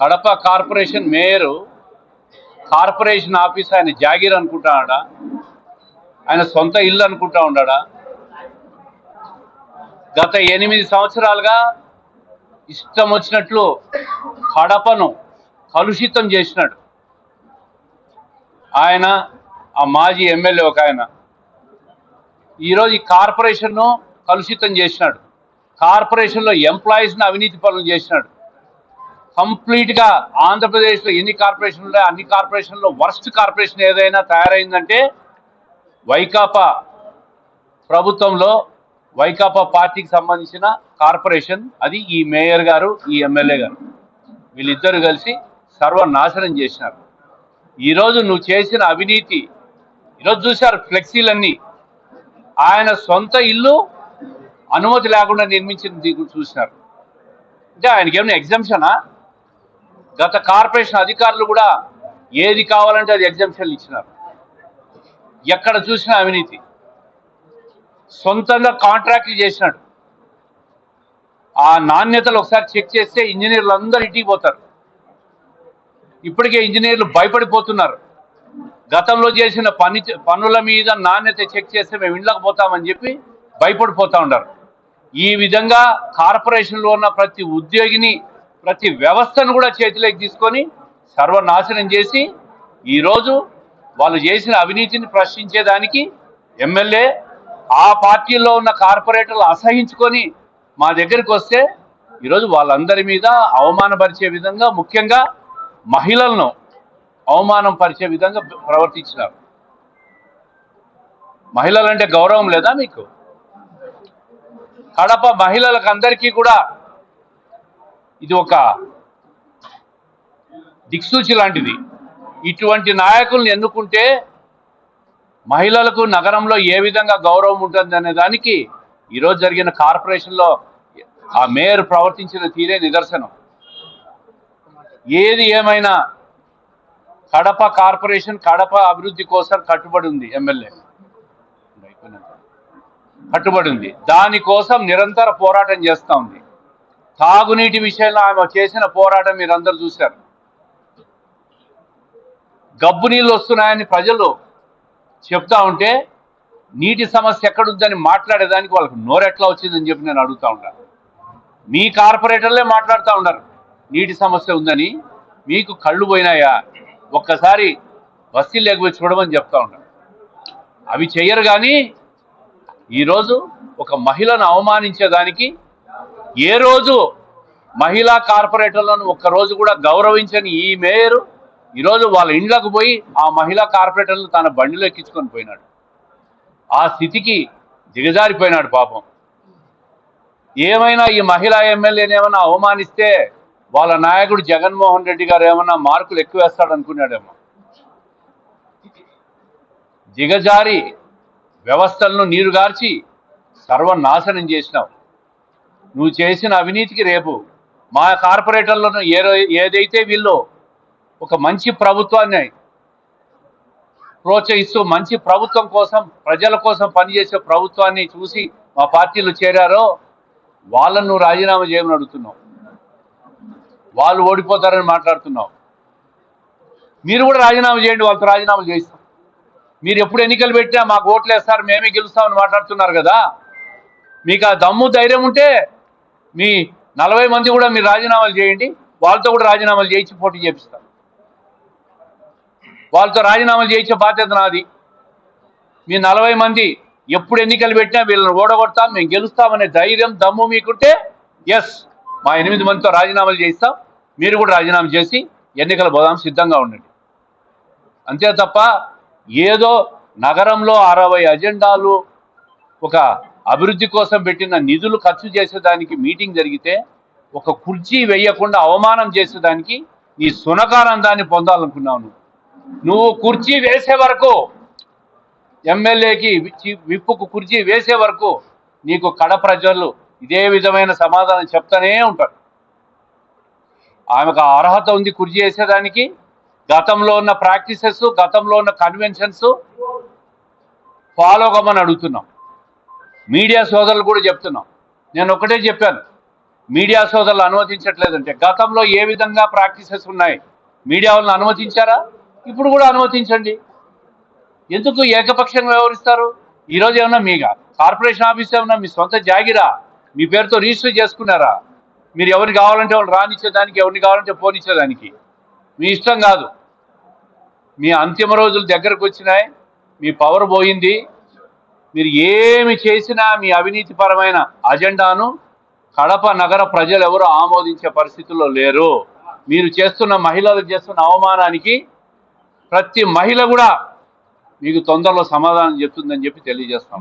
Kadapa corporation mayor corporation office ఆయన జాగీర్ అనుకుంటాడా ఆయన సొంత ఇల్లు అనుకుంటా ఉన్నాడా? గత ఎనిమిది సంవత్సరాలుగా ఇష్టం వచ్చినట్లు కడపను కలుషితం చేసినాడు. ఆయన ఆ మాజీ ఎమ్మెల్యే ఒక ఆయన. ఈరోజు ఈ కార్పొరేషన్ను కలుషితం చేసినాడు. కార్పొరేషన్లో ఎంప్లాయీస్ని అవినీతి పనులు చేసినాడు. కంప్లీట్గా ఆంధ్రప్రదేశ్లో ఎన్ని కార్పొరేషన్లు ఉన్నాయో? అన్ని కార్పొరేషన్లో వర్స్ట్ కార్పొరేషన్ ఏదైనా తయారైందంటే వైకాపా ప్రభుత్వంలో వైకాపా పార్టీకి సంబంధించిన కార్పొరేషన్. అది ఈ మేయర్ గారు ఈ ఎమ్మెల్యే గారు. వీళ్ళిద్దరు కలిసి సర్వనాశనం చేసినారు. ఈరోజు నువ్వు చేసిన అవినీతి ఈరోజు చూశారు ఫ్లెక్సీలన్నీ. ఆయన సొంత ఇల్లు అనుమతి లేకుండా నిర్మించింది చూసినారు. అంటే ఆయనకి ఏమైనా ఎగ్జామ్షనా గత కార్పొరేషన్ అధికారులు కూడా ఏది కావాలంటే అది ఎగ్జామ్షన్లు ఇచ్చినారు. ఎక్కడ చూసినా అవినీతి. సొంతంగా కాంట్రాక్ట్లు చేసినాడు. ఆ నాణ్యతలు ఒకసారి చెక్ చేస్తే ఇంజనీర్లు అందరు ఇంటికి పోతారు. ఇప్పటికే ఇంజనీర్లు భయపడిపోతున్నారు. గతంలో చేసిన పని పనుల మీద నాణ్యత చెక్ చేస్తే మేము ఇండ్లకు పోతామని చెప్పి భయపడిపోతూ ఉన్నారు. ఈ విధంగా కార్పొరేషన్లో ఉన్న ప్రతి ఉద్యోగిని ప్రతి వ్యవస్థను కూడా చేతిలోకి తీసుకొని సర్వనాశనం చేసి ఈరోజు వాళ్ళు చేసిన అవినీతిని ప్రశ్నించేదానికి ఎమ్మెల్యే ఆ పార్టీలో ఉన్న కార్పొరేటర్లు అసహించుకొని మా దగ్గరికి వస్తే ఈరోజు వాళ్ళందరి మీద అవమానపరిచే విధంగా ముఖ్యంగా మహిళలను అవమానం పరిచే విధంగా ప్రవర్తించినారు. మహిళలంటే గౌరవం లేదా మీకు? కడప మహిళలకు అందరికీ కూడా ఇది ఒక దిక్సూచి లాంటిది. ఇటువంటి నాయకుల్ని ఎన్నుకుంటే మహిళలకు నగరంలో ఏ విధంగా గౌరవం ఉంటుంది అనే దానికి ఈరోజు జరిగిన కార్పొరేషన్లో ఆ మేయర్ ప్రవర్తించిన తీరే నిదర్శనం. ఏది ఏమైనా కడప కార్పొరేషన్ కడప అభివృద్ధి కోసం కట్టుబడి ఉంది ఎమ్మెల్యే. కట్టుబడి ఉంది. దానికోసం నిరంతర పోరాటం చేస్తూ ఉంది. తాగునీటి విషయంలో ఆమె చేసిన పోరాటం మీరందరూ చూశారు. గబ్బు నీళ్ళు వస్తున్నాయని ప్రజలు చెప్తా ఉంటే నీటి సమస్య ఎక్కడుందని మాట్లాడేదానికి వాళ్ళకి నోరెట్లా వచ్చిందని చెప్పి నేను అడుగుతా ఉంటాను మీ కార్పొరేటర్లే మాట్లాడుతూ ఉన్నారు. నీటి సమస్య ఉందని మీకు కళ్ళు పోయినాయా? ఒక్కసారి బస్తీ లేకపోయి చూడమని చెప్తా ఉంటాను అవి చెయ్యరు కానీ ఈరోజు ఒక మహిళను అవమానించేదానికి ఏ రోజు మహిళా కార్పొరేటర్లను ఒక్కరోజు కూడా గౌరవించని ఈ మేయర్ ఈరోజు వాళ్ళ ఇండ్లకు పోయి ఆ మహిళా కార్పొరేటర్లను తన బండిలో ఎక్కించుకొని పోయినాడు. ఆ స్థితికి దిగజారిపోయినాడు పాపం. ఏమైనా ఈ మహిళా ఎమ్మెల్యేని ఏమైనా అవమానిస్తే వాళ్ళ నాయకుడు జగన్మోహన్ రెడ్డి గారు ఏమన్నా మార్కులు ఎక్కువ వేస్తాడు అనుకున్నాడేమో. దిగజారి వ్యవస్థలను నీరుగార్చి సర్వనాశనం చేసినావు నువ్వు చేసిన అవినీతికి రేపు మా కార్పొరేటర్లను ఏ ఏదైతే వీళ్ళు ఒక మంచి ప్రభుత్వాన్ని ప్రోత్సహిస్తూ మంచి ప్రభుత్వం కోసం ప్రజల కోసం పనిచేసే ప్రభుత్వాన్ని చూసి మా పార్టీలు చేరారో వాళ్ళను నువ్వు రాజీనామా చేయమని అడుగుతున్నావు. వాళ్ళు ఓడిపోతారని మాట్లాడుతున్నావు. మీరు కూడా రాజీనామా చేయండి వాళ్ళతో రాజీనామా చేస్తాం మీరు ఎప్పుడు ఎన్నికలు పెట్టినా మాకు ఓట్లు వేస్తారు మేమే గెలుస్తామని మాట్లాడుతున్నారు కదా. మీకు ఆ దమ్ము ధైర్యం ఉంటే మీ నలభై మంది కూడా మీరు రాజీనామాలు చేయండి వాళ్ళతో కూడా రాజీనామాలు చేయించి పోటీ చేపిస్తాను వాళ్ళతో రాజీనామాలు చేయించే బాధ్యత నాది. మీ నలభై మంది ఎప్పుడు ఎన్నికలు పెట్టినా వీళ్ళని ఓడగొడతాం మేము గెలుస్తామనే ధైర్యం దమ్ము మీకుంటే ఎస్ మా ఎనిమిది మందితో రాజీనామాలు చేయిస్తాం. మీరు కూడా రాజీనామా చేసి ఎన్నికల పోదాం సిద్ధంగా ఉండండి. అంతే తప్ప ఏదో నగరంలో అరవై అజెండాలు ఒక అభివృద్ధి కోసం పెట్టిన నిధులు ఖర్చు చేసేదానికి మీటింగ్ జరిగితే ఒక కుర్చీ వేయకుండా అవమానం చేసేదానికి నీ సునకానందాన్ని పొందాలనుకున్నావు నువ్వు. కుర్చీ వేసే వరకు ఎమ్మెల్యేకి విప్పుకు కుర్చీ వేసే వరకు నీకు కడ ప్రజలు ఇదే విధమైన సమాధానం చెప్తానే ఉంటారు. ఆమెకు అర్హత ఉంది కుర్చీ వేసేదానికి. గతంలో ఉన్న ప్రాక్టీసెస్ గతంలో ఉన్న కన్వెన్షన్స్ ఫాలో కమ్మని అడుగుతున్నాం. మీడియా సోదరులు కూడా చెప్తున్నాం. నేను ఒకటే చెప్పాను. మీడియా సోదరులు అనుమతించట్లేదంటే గతంలో ఏ విధంగా ప్రాక్టీసెస్ ఉన్నాయి? మీడియా వాళ్ళని అనుమతించారా? ఇప్పుడు కూడా అనుమతించండి. ఎందుకు ఏకపక్షంగా వ్యవహరిస్తారు? ఈరోజు ఏమన్నా మీ కార్పొరేషన్ ఆఫీస్ ఏమన్నా మీ సొంత జాగిరా? మీ పేరుతో రిజిస్టర్ చేసుకున్నారా? మీరు ఎవరిని కావాలంటే వాళ్ళు రానిచ్చేదానికి ఎవరిని కావాలంటే పోనిచ్చేదానికి. మీ ఇష్టం కాదు. మీ అంతిమ రోజులు దగ్గరకు వచ్చినాయి. మీ పవర్ పోయింది. మీరు ఏమి చేసినా మీ అవినీతిపరమైన అజెండాను కడప నగర ప్రజలు ఎవరు ఆమోదించే పరిస్థితుల్లో లేరు. మీరు చేస్తున్న మహిళలు చేస్తున్న అవమానానికి ప్రతి మహిళ కూడా మీకు తొందరలో సమాధానం చెప్తుందని చెప్పి తెలియజేస్తాం.